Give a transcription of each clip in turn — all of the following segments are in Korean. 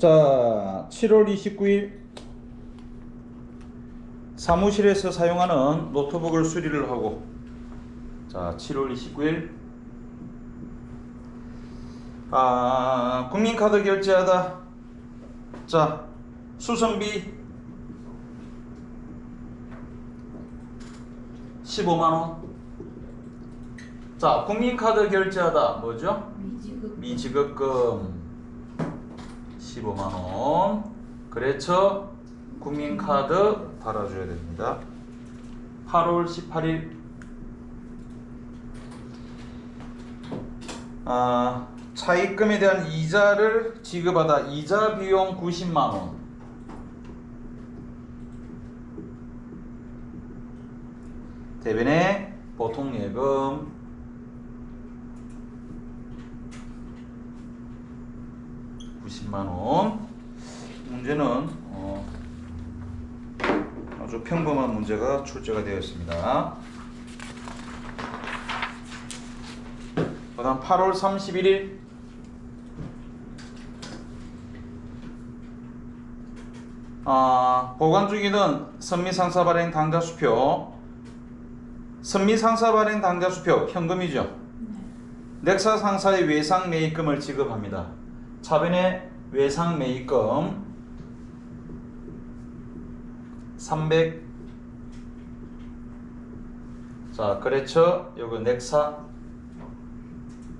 자, 7월 29일 사무실에서 사용하는 노트북을 수리를 하고 자, 7월 29일. 아, 국민카드 결제하다. 자, 수선비 15만원. 자, 국민카드 결제하다. 뭐죠? 미지급 미지급금 15만원. 거래처 국민카드 달아줘야 됩니다. 8월 18일. 아, 차입금에 대한 이자를 지급하다. 이자 비용 90만원. 대변에 보통 예금 90만 원. 문제는 어, 아주 평범한 문제가 출제가 되었습니다. 그 다음 8월 31일 아, 보관 중이던 선미상사 발행 당좌 수표 선미상사 발행 당좌 수표 현금이죠. 네. 넥사 상사의 외상 매입금을 지급합니다. 차변의 외상 매입금 300 자, 거래처 요거 넥사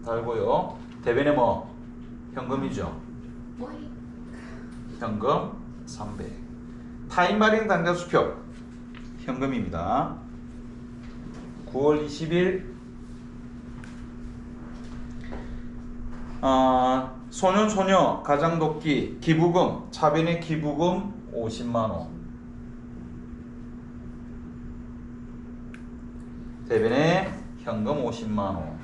달고요. 대변에 뭐 현금이죠. 현금 300. 타임 발행 당좌 수표 현금입니다. 9월 20일 아, 소년 소녀 가장 돕기 기부금 차변의 기부금 50만 원. 대변에 현금 50만 원.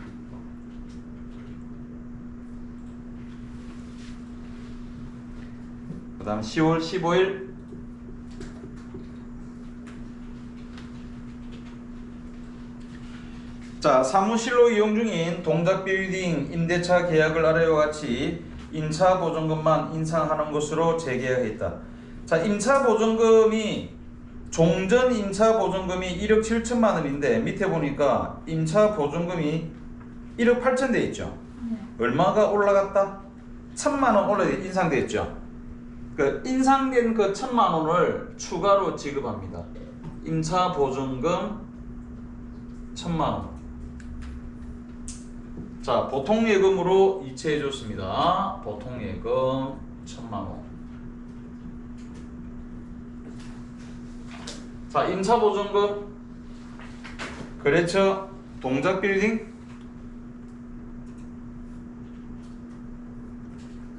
그 다음 10월 15일 자 사무실로 이용 중인 동작 빌딩 임대차 계약을 아래와 같이 임차 보증금만 인상하는 것으로 재계약했다. 자 임차 보증금이 종전 임차 보증금이 1억 7천만 원인데 밑에 보니까 임차 보증금이 1억 8천 돼 있죠. 네. 얼마가 올라갔다? 천만 원 올라 인상됐죠. 그 인상된 그 천만 원을 추가로 지급합니다. 임차 보증금 천만 원. 자, 보통 예금으로 이체해 줬습니다. 보통 예금 천만 원. 자, 임차 보증금 거래처 동작 빌딩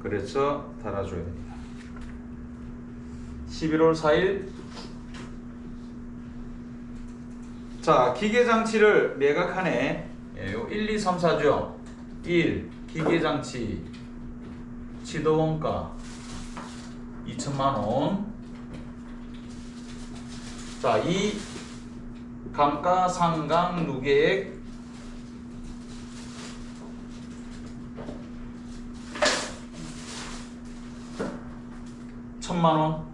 그래서 달아줘야 됩니다. 11월 4일 자 기계장치를 매각하네 예, 요 1, 2, 3, 4죠 1. 기계장치 지도원가 2천만원 자 2. 감가상각 누계액 천만 원.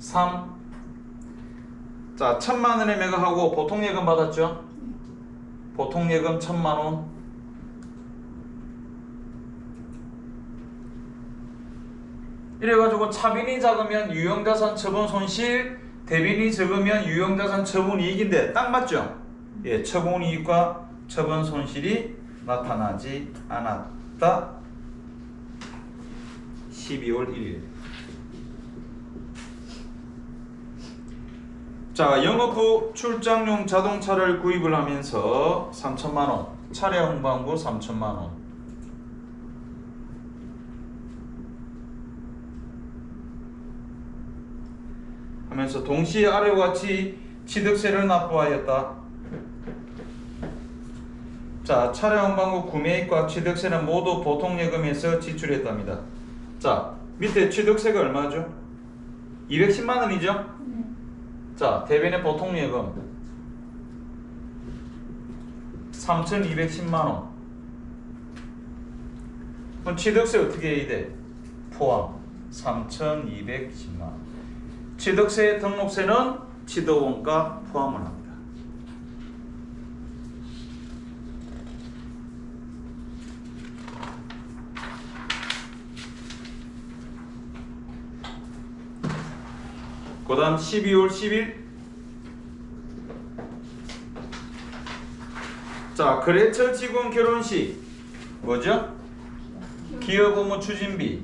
3. 자, 천만 원에 매각하고 보통 예금 받았죠? 보통 예금 천만 원. 이래가지고 차빈이 작으면 유형자산 처분 손실, 대빈이 적으면 유형자산 처분 이익인데 딱 맞죠? 예, 처분 이익과 처분 손실이 나타나지 않았다. 12월 1일. 자, 영업 후 출장용 자동차를 구입을 하면서 3천만 원, 차례 홍방부 3천만 원. 하면서 동시에 아래와 같이 취득세를 납부하였다. 자, 차량 방구 구매액과 취득세는 모두 보통 예금에서 지출했답니다. 자, 밑에 취득세가 얼마죠? 210만 원이죠? 네. 자, 대변의 보통 예금 3,210만 원. 그럼 취득세 어떻게 해야 돼? 포함 3,210만 원. 취득세 등록세는 취득원가 포함을 합니다. 그 다음 12월 10일. 자 그레처 직원 결혼식. 뭐죠? 기업 업무 추진비.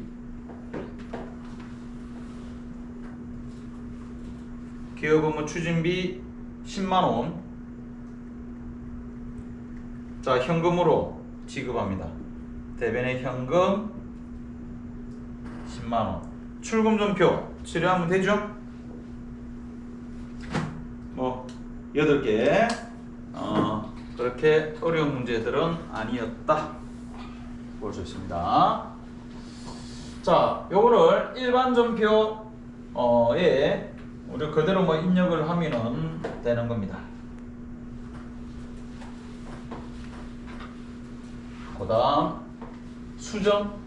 기업 업무 추진비 10만원. 자 현금으로 지급합니다. 대변의 현금 10만원. 출금 전표 수료하면 되죠? 뭐 8개. 어, 그렇게 어려운 문제들은 아니었다. 볼 수 있습니다. 자 요거를 일반 전표에 우리 그대로 뭐 입력을 하면은 되는 겁니다. 그 다음 수정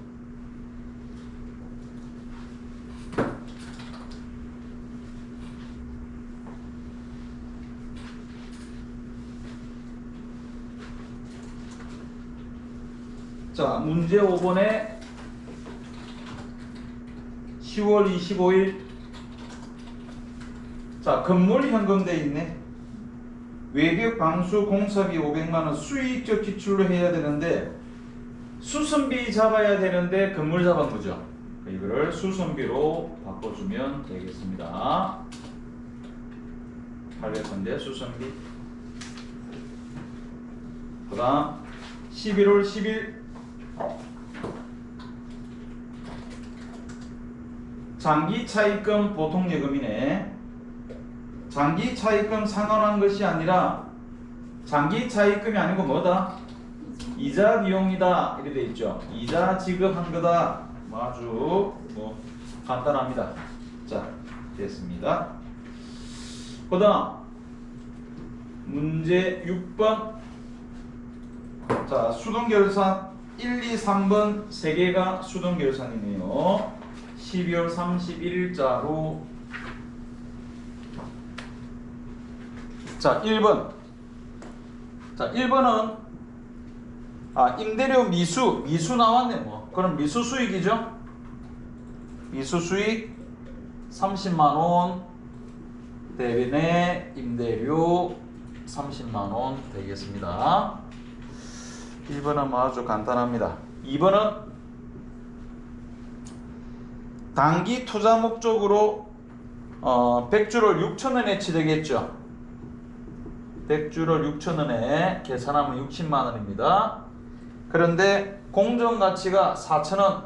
자, 문제 5번에 10월 25일 자, 건물 현금돼 있네. 외벽 방수 공사비 500만 원 수익적 지출로 해야 되는데 수선비 잡아야 되는데 건물 잡은 거죠. 이거를 수선비로 바꿔주면 되겠습니다. 800건데 수선비. 그 다음 11월 10일 장기 차입금 보통 예금이네. 장기 차입금 상환한 것이 아니라 장기 차입금이 아니고 뭐다? 이자 비용이다 이렇게 돼 있죠. 이자 지급한 거다. 뭐 아주 뭐 간단합니다. 자 됐습니다. 그다음 문제 6번 자 수동 결산 1, 2, 3번 세 개가 수동 결산이네요. 12월 31일자로. 자 1번. 자 1번은 아 임대료 미수 미수 나왔네 뭐. 그럼 미수 수익이죠? 미수 수익 30만원 대변의 임대료 30만원 되겠습니다. 1번은 뭐 아주 간단합니다. 2번은 단기 투자 목적으로 어, 100주를 6천원에 취득했죠. 100주를 6천원에 계산하면 60만원입니다. 그런데 공정가치가 4천원.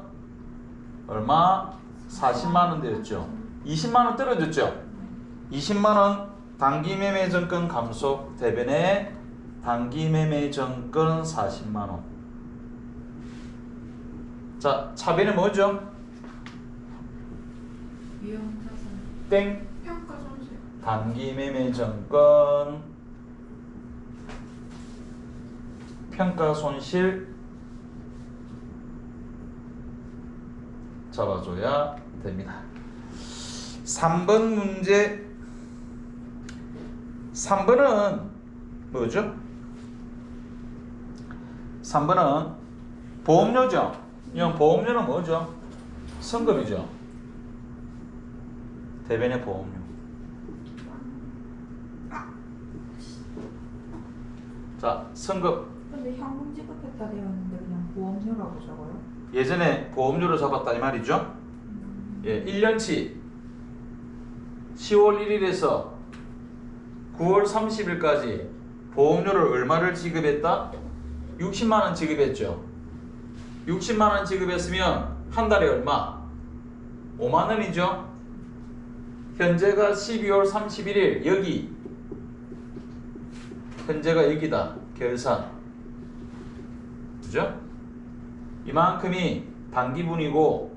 얼마? 40만원 되었죠. 20만원 떨어졌죠. 20만원 단기 매매 정권 감속 대변에 단기 매매 정권 40만원. 자 차변은 뭐죠? 땡 평가 손실 단기 매매 정권 평가 손실 잡아줘야 됩니다. 3번 문제 3번은 뭐죠? 3번은 보험료죠. 이건 보험료는 뭐죠? 성금이죠. 대변의 보험료. 자, 성금. 근데 현금 지급했다 되어 있는데 그냥 보험료라고 적어요? 예전에 보험료로 잡았다 이 말이죠. 예, 1년치 10월 1일에서 9월 30일까지 보험료를 얼마를 지급했다? 60만 원 지급했죠. 60만 원 지급했으면 한 달에 얼마? 5만 원이죠. 현재가 12월 31일 여기 현재가 여기다 결산 그죠? 이만큼이 단기분이고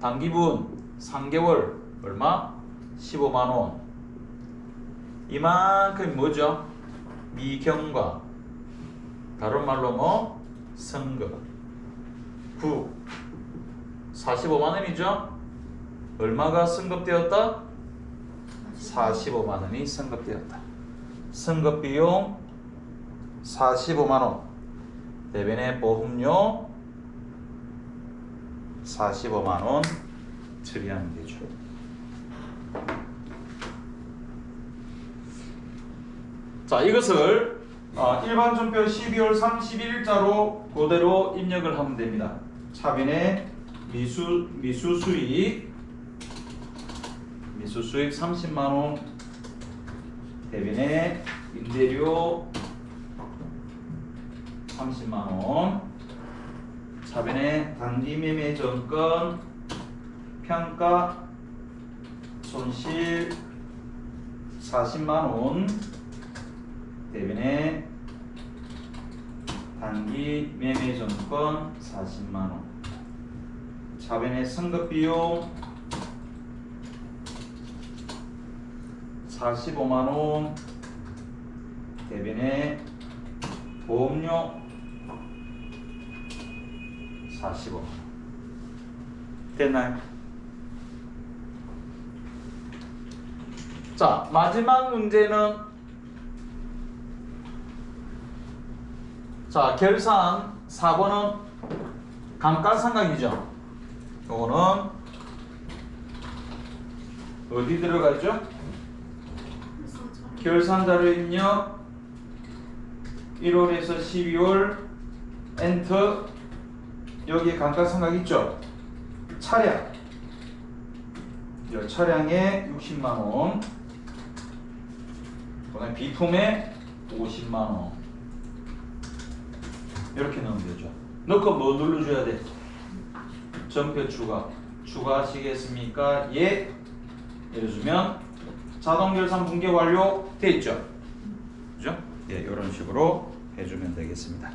단기분 3개월 얼마? 15만 원. 이만큼 뭐죠? 미경과 다른 말로 뭐 성금. 9 45만 원이죠? 얼마가 승급되었다? 45만 원이 승급되었다. 승급 비용 45만 원. 대변의 보험료 45만 원 처리하면 되죠. 자, 이것을 어, 일반 전표 12월 31일자로 그대로 입력을 하면 됩니다. 차변의 미수 미수 수익 미수 수익 30만 원. 대변의 임대료 30만 원. 차변의 단기 매매 정권 평가 손실 40만 원. 대변의 단기 매매 정권 40만 원. 차변의 선급 비용 45만 원 대변의 보험료 45만 원 됐나요? 자 마지막 문제는 자 결산 4번은 감가상각이죠 요거는 어디 들어가죠? 결산자료 입력 1월에서 12월 엔터 여기에 감가상각 있죠? 차량. 이 차량에 60만원. 그다음에 비품에 50만원. 이렇게 넣으면 되죠. 넣고 뭐 눌러줘야 돼? 전표 추가. 추가하시겠습니까? 예. 예를 들면 자동 결산 붕괴 완료 돼 있죠 그죠? 예 이런 식으로 해주면 되겠습니다